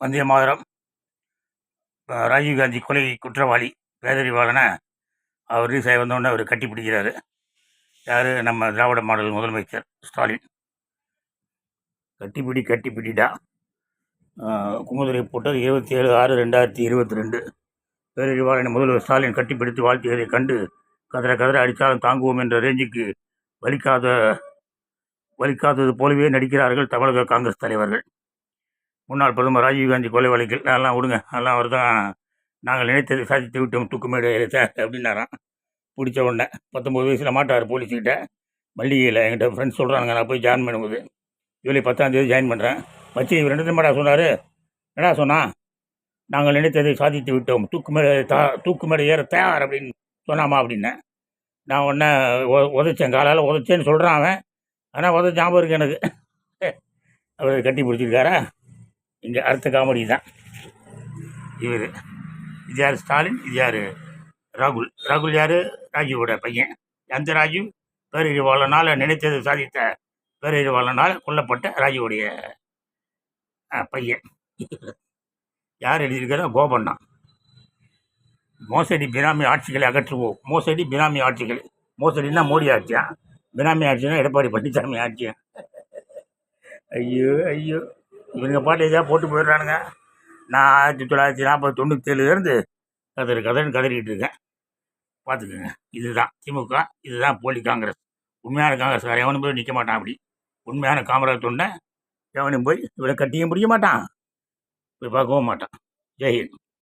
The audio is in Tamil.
வந்தே மாதரம். ராஜீவ்காந்தி கொலை குற்றவாளி பேரறிவாளனை அவர் ரிலீஸ் ஆகி வந்தோடனே அவர் கட்டி பிடிக்கிறாரு. யார்? நம்ம திராவிட மாடல் முதலமைச்சர் ஸ்டாலின். கட்டிப்பிடி கட்டிப்பிடிடா அஹ் குமுதுரை போட்டது இருபத்தி ஏழு ஆறு ரெண்டாயிரத்தி இருபத்தி ரெண்டு பேரறிவாளனை முதல்வர் ஸ்டாலின் கட்டிப்பிடித்து வாழ்த்தியதை கண்டு கதற கதற அடித்தாலும் தாங்குவோம் என்ற ரேஞ்சுக்கு வலிக்காத வலிக்காதது போலவே நடிக்கிறார்கள் தமிழக காங்கிரஸ் தலைவர்கள். முன்னாள் பிரதமர் ராஜீவ்காந்தி கொலை வழக்கில் அதெல்லாம் விடுங்க அதெல்லாம் அவர் தான் நாங்கள் நினைத்ததை சாதித்து விட்டோம் தூக்குமேடு சார் அப்படின்னாராம். பிடிச்ச உடனே பத்தொம்போது வயசில் மாட்டார் போலீஸ்கிட்ட. மல்லிகையில் என்கிட்ட ஃப்ரெண்ட்ஸ் சொல்கிறாங்க நான் போய் ஜாயின் பண்ணும்போது ஜூலை பத்தாம் தேதி ஜாயின் பண்ணுறேன் வச்சு இவர் ரெண்டு தினமாடா சொன்னார்? என்னடா சொன்னா நாங்கள் நினைத்ததை சாதித்து விட்டோம் தூக்குமேடு தா தூக்குமேடு ஏற தயார் அப்படின்னு சொன்னாமா அப்படின்னேன் நான் உடனே உதைச்சேன் காலால் உதைச்சேன்னு சொல்கிறான் அவன். ஆனால் உதச்ச ஞாபகம் இருக்கு எனக்கு. அவர் கட்டி பிடிச்சிருக்காரா? இங்கே அடுத்த காமெடி தான். இவர். இது யார்? ஸ்டாலின் இது யார்? ராகுல். ராகுல் யார்? ராஜீவோட பையன். அந்த ராஜீவ் பேரறிவாளனால் நினைத்தது சாதித்த பேரறிவாளனால் கொல்லப்பட்ட ராஜீவுடைய பையன். யார் எழுதியிருக்காரோ கோபண்ணா. மோசடி பினாமி ஆட்சிகளை அகற்றுவோம். மோசடி பினாமி ஆட்சிகள். மோசடினா மோடி ஆட்சியா? பினாமி ஆட்சினா எடப்பாடி பழனிசாமி ஆட்சியா? ஐயோ ஐயோ. இவங்க பாட்டு எதாவது போட்டு போயிடுறானுங்க. நான் ஆயிரத்தி தொள்ளாயிரத்தி நாற்பது தொண்ணூற்றேழுலேருந்து கதறு கதறி கதறிக்கிட்டு இருக்கேன். பார்த்துக்குங்க. இதுதான் திமுக இதுதான் போலி காங்கிரஸ். உண்மையான காங்கிரஸ் எவனும் போய் நிற்க மாட்டான் அப்படி. உண்மையான காமராஜ் தொண்டை எவனும் போய் இவனை கட்டியும் பிடிக்க மாட்டான். போய் பார்க்கவும் மாட்டான். ஜெயஹிந்த்